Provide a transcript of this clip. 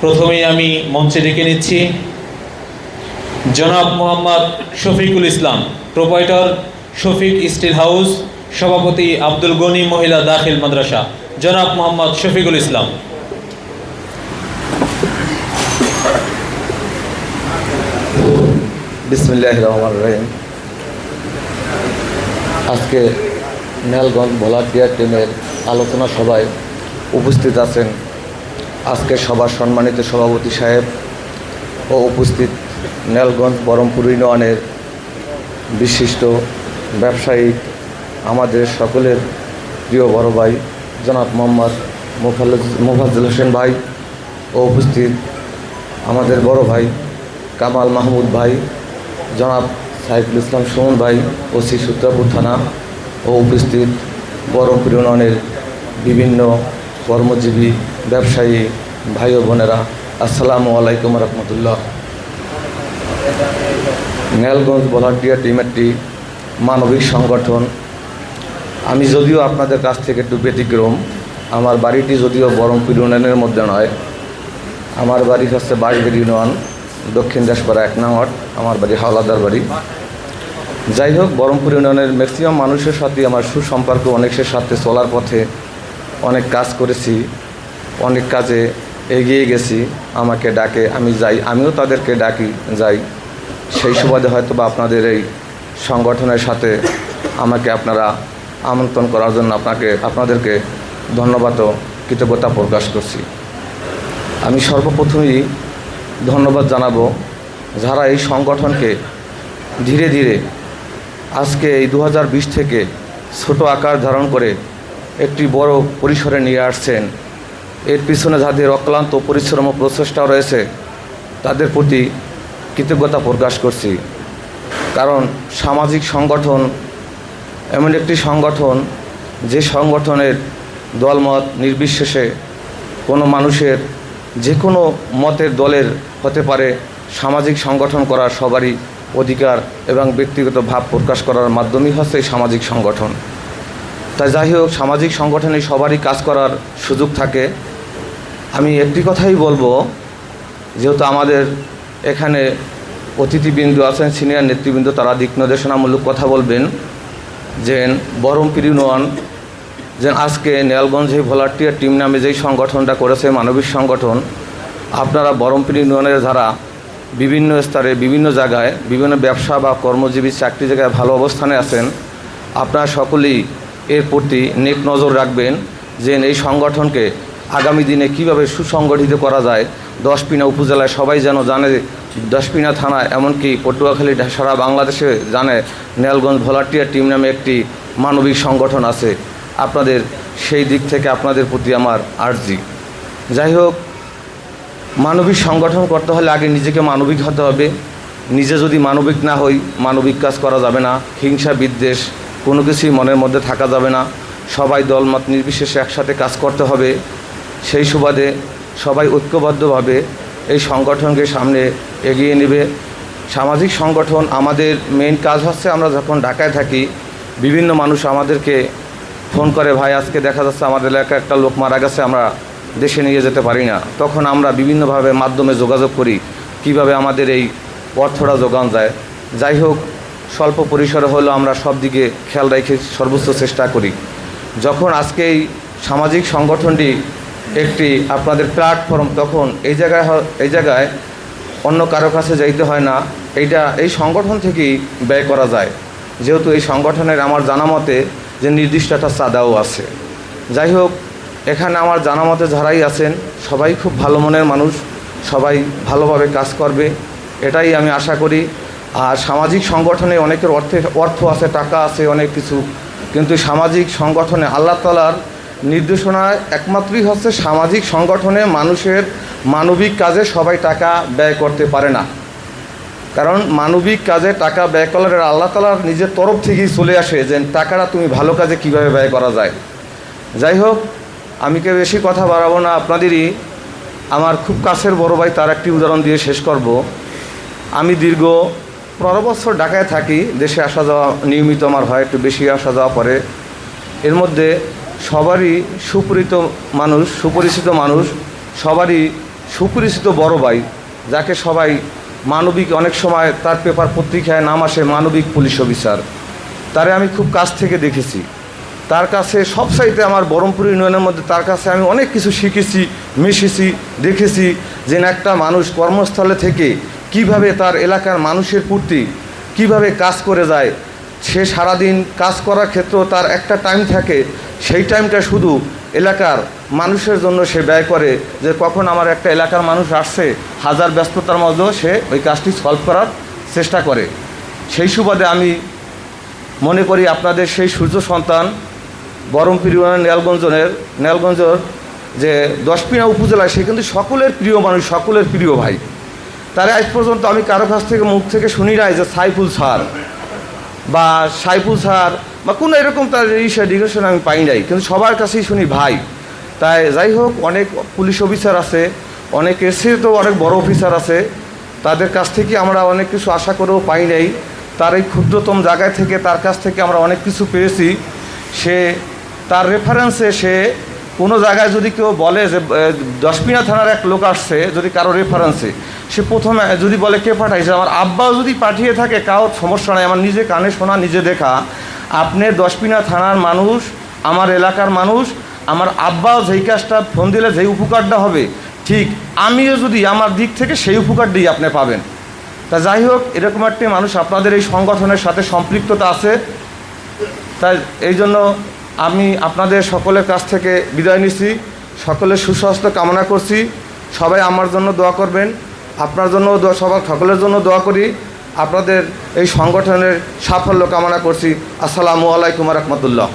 প্রথমেই আমি মঞ্চে ডেকে নিচ্ছি জনাব Mohammad Shafiqul Islam proprietor Shafiq steel house, সভাপতি আব্দুল গনি মহিলা দাখিল মাদ্রাসা। জনাব মোহাম্মদ শফিকুল ইসলাম। বিসমিল্লাহ রহমান রহিম। আজকে নেলগঞ্জ ভলান্টিয়ার টিমের আলোচনা সভায় উপস্থিত আছেন আজকে সবার সম্মানিত সভাপতি সাহেব ও উপস্থিত নেলগঞ্জ বরমপুর ইউনিয়নের বিশিষ্ট ব্যবসায়ী, আমাদের সকলের প্রিয় বড় ভাই জনাব মোহাম্মদ মোফাজ্জল হোসেন ভাই ও উপস্থিত আমাদের বড় ভাই কামাল মাহমুদ ভাই, জনাব সাইফুল ইসলাম সুমন ভাই, ওসি সূত্রাপুর থানা ও উপস্থিত বরমপুর ইউনিয়নের বিভিন্ন কর্মজীবী, ব্যবসায়ী, ভাই ও বোনেরা, আসসালামু আলাইকুম রহমতুল্লাহ। নেলগঞ্জ ভলান্টিয়ার টিম একটি মানবিক সংগঠন। আমি যদিও আপনাদের কাছ থেকে একটু ব্যতিক্রম, আমার বাড়িটি যদিও বরমপুর ইউনিয়নের মধ্যে নয়। আমার বাড়ি হচ্ছে বাঁশবেড়ি ইউনিয়ন, দক্ষিণ দেশপাড়া এক নম্বর আমার বাড়ি হাওলাদার বাড়ি। যাই হোক বহরমপুর ইউনিয়নের ম্যাক্সিমাম মানুষের সাথে আমার সুসম্পর্ক, অনেকের সাথে চলার পথে অনেক কাজ করেছি, অনেক কাজে এগিয়ে গেছি, আমাকে ডাকে, আমি যাই, আমিও তাদেরকে ডাকি, যাই। সেই সুবাদে হয়তো বা আপনাদের এই সংগঠনের সাথে আমাকে আপনারা আমন্ত্রণ করার জন্য আপনাকে, আপনাদেরকে ধন্যবাদ কৃতজ্ঞতা প্রকাশ করছি। আমি সর্বপ্রথমেই ধন্যবাদ জানাব যারা এই সংগঠনকে ধীরে ধীরে আজকে এই দু হাজার বিশ থেকে ছোট আকার ধারণ করে একটি বড় পরিসরে নিয়ে আসছেন। এর পিছনে যাদের অক্লান্ত পরিশ্রম প্রচেষ্টা রয়েছে, তাদের প্রতি কৃতজ্ঞতা প্রকাশ করছি। কারণ সামাজিক সংগঠন, এমন একটি সংগঠন, যে সংগঠনের দলমত নির্বিশেষে কোনো মানুষের যে কোনো মতের দলের হতে পারে, সামাজিক সংগঠন করার সবারই অধিকার এবং ব্যক্তিগত ভাব প্রকাশ করার মাধ্যমেই হচ্ছে সামাজিক সংগঠন। তাই যাই হোক, সামাজিক সংগঠনে সবারই কাজ করার সুযোগ থাকে। আমি একটি কথাই বলব, যেহেতু আমাদের এখানে অতিথিবৃন্দ আছেন, সিনিয়র নেতৃবৃন্দ, তারা দিক নির্দেশনামূলক কথা বলবেন যে বহরমপুর ইউনিয়ন যে আজকে নেয়ালগঞ্জ ভলান্টিয়ার টিম নামে যেই সংগঠনটা করেছে, মানবিক সংগঠন, আপনারা বহরমপুর ইউনিয়নের যারা বিভিন্ন স্তরে, বিভিন্ন জায়গায়, বিভিন্ন ব্যবসা বা কর্মজীবী চাকরি জায়গায় ভালো অবস্থানে আছেন, আপনারা সকলেই এর প্রতি নেক নজর রাখবেন যে এই সংগঠনকে আগামী দিনে কীভাবে সুসংগঠিত করা যায়। দশপিনা উপজেলায় সবাই যেন জানে, দশপিনা থানা এমনকি পটুয়াখালী, সারা বাংলাদেশে জানে, নেলগঞ্জ ভলান্টিয়ার টিম নামে একটি মানবিক সংগঠন আছে। আপনাদের সেই দিক থেকে আপনাদের প্রতি আমার আর্জি। যাই হোক, মানবিক সংগঠন করতে হলে আগে নিজেকে মানবিক হতে হবে। নিজে যদি মানবিক না হই, মানবিক কাজ করা যাবে না। হিংসা বিদ্বেষ কোনো কিছুই মনের মধ্যে থাকা যাবে না। সবাই দলমত নির্বিশেষে একসাথে কাজ করতে হবে। সেই সুবাদে সবাই ঐক্যবদ্ধভাবে এই সংগঠনকে সামনে এগিয়ে নেবে। সামাজিক সংগঠন আমাদের মেইন কাজ হচ্ছে আমরা যখন ঢাকায় থাকি, বিভিন্ন মানুষ আমাদেরকে ফোন করে, ভাই, আজকে দেখা যাচ্ছে আমাদের এলাকায় একটা লোক মারা গেছে, আমরা দেশে নিয়ে যেতে পারি না। তখন আমরা বিভিন্নভাবে মাধ্যমে যোগাযোগ করি, কীভাবে আমাদের এই অর্থটা যোগান যায়। যাই হোক স্বল্প পরিসরে হলেও আমরা সব দিকে খেয়াল রেখে সর্বোচ্চ চেষ্টা করি। যখন আজকে এই সামাজিক সংগঠনটি একটি আপনাদের প্ল্যাটফর্ম তখন এই জায়গায় এই জায়গায় অন্য কারও কাছে যাইতে হয় না। এইটা, এই সংগঠন থেকেই ব্যয় করা যায়। যেহেতু এই সংগঠনের আমার জানা মতে যে নির্দিষ্ট একটা চাঁদাও আছে। যাই হোক, এখানে আমার জানা মতে যারাই আছেন, সবাই খুব ভালো মনের মানুষ, সবাই ভালোভাবে কাজ করবে। এটাই আমি আশা করি। আর সামাজিক সংগঠনে অনেকের অর্থে, অর্থ আছে, টাকা আছে, অনেক কিছু। কিন্তু সামাজিক সংগঠনে আল্লাহ তালার নির্দেশনায় একমাত্রই হচ্ছে সামাজিক সংগঠনে মানুষের মানবিক কাজে সবাই টাকা ব্যয় করতে পারে না। কারণ মানবিক কাজে টাকা ব্যয় করার আল্লাহ তালার নিজের তরফ থেকেই চলে আসে যে টাকাটা তুমি ভালো কাজে কীভাবে ব্যয় করা যায়। যাই হোক, আমি কেউ বেশি কথা বাড়াবো না, আপনাদেরই আমার খুব কাছের বড় ভাই তার একটি উদাহরণ দিয়ে শেষ করব। আমি দীর্ঘ পনেরো বছর ঢাকায় থাকি, দেশে আসা যাওয়া নিয়মিত আমার হয় একটু বেশি আসা যাওয়া পরে। এর মধ্যে সবারই সুপরিচিত মানুষ সুপরিচিত মানুষ, সবারই সুপরিচিত বড় ভাই, যাকে সবাই মানবিক, অনেক সময় তার পেপার পত্রিকায় নাম আসে মানবিক পুলিশ অফিসার। তারে আমি খুব কাছ থেকে দেখেছি। তার কাছে সব সাইতে আমার বরমপুর ইউনিয়নের মধ্যে তার কাছে আমি অনেক কিছু শিখেছি, মিশেছি, দেখেছি যে একটা মানুষ কর্মস্থলে থেকে কীভাবে তার এলাকার মানুষের প্রতি কীভাবে কাজ করে যায়, সে সারাদিন কাজ করার ক্ষেত্রেও তার একটা টাইম থাকে, সেই টাইমটা শুধু এলাকার মানুষের জন্য সে ব্যয় করে যে কখন আমার একটা এলাকার মানুষ আসছে, হাজার ব্যস্ততার মধ্যেও সে ওই কাজটি সলভ করার চেষ্টা করে। সেই সুবাদে আমি মনে করি আপনাদের সেই সূর্য সন্তান বরমপুর ইউনিয়ন নেলগঞ্জনের, নেলগঞ্জের যে দশপিনা উপজেলায় সে কিন্তু সকলের প্রিয় মানুষ, সকলের প্রিয় ভাই। তারে আজ পর্যন্ত আমি কারও কাছ থেকে মুখ থেকে শুনি নাই যে সাইফুল স্যার বা সাইফুল স্যার বা কোনো এরকম তার ইসে ডিগ্রেশন আমি পাই নাই। কিন্তু সবার কাছেই শুনি ভাই। তাই যাই হোক, অনেক পুলিশ অফিসার আছে, অনেক এসে তো অনেক বড় অফিসার আছে। তাদের কাছ থেকে আমরা অনেক কিছু আশা করেও পাই নাই। তার এই ক্ষুদ্রতম জায়গায় থেকে তার কাছ থেকে আমরা অনেক কিছু পেয়েছি। সে তার রেফারেন্সে সে কোনো জায়গায় যদি কেউ বলে যে এ, দশমিনা থানার এক লোক আসছে যদি কারও রেফারেন্সে সে প্রথমে যদি বলে কে পাঠাইছে আমার আব্বাও যদি পাঠিয়ে থাকে কারোর সমস্যা নাই আমার নিজে কানে শোনা নিজে দেখা আপনি দশপিনা থানার মানুষ আমার এলাকার মানুষ আমার আব্বাও যেই কাজটা ফোন দিলে যেই উপকারটা হবে ঠিক আমিও যদি আমার দিক থেকে সেই উপকারটাই আপনি পাবেন। তা যাই হোক এরকম একটি মানুষ আপনাদের এই সংগঠনের সাথে সম্পৃক্ততা আছে। তাই এই জন্য আমি আপনাদের সকলের কাছ থেকে বিদায় নিচ্ছি। সকলের সুস্বাস্থ্য কামনা করছি। সবাই আমার জন্য দোয়া করবেন। আপনার জন্য সবার সকলের জন্য দোয়া করি। আপনাদের এই সংগঠনের সাফল্য কামনা করছি। আসসালামু আলাইকুম রহমতুল্লাহ।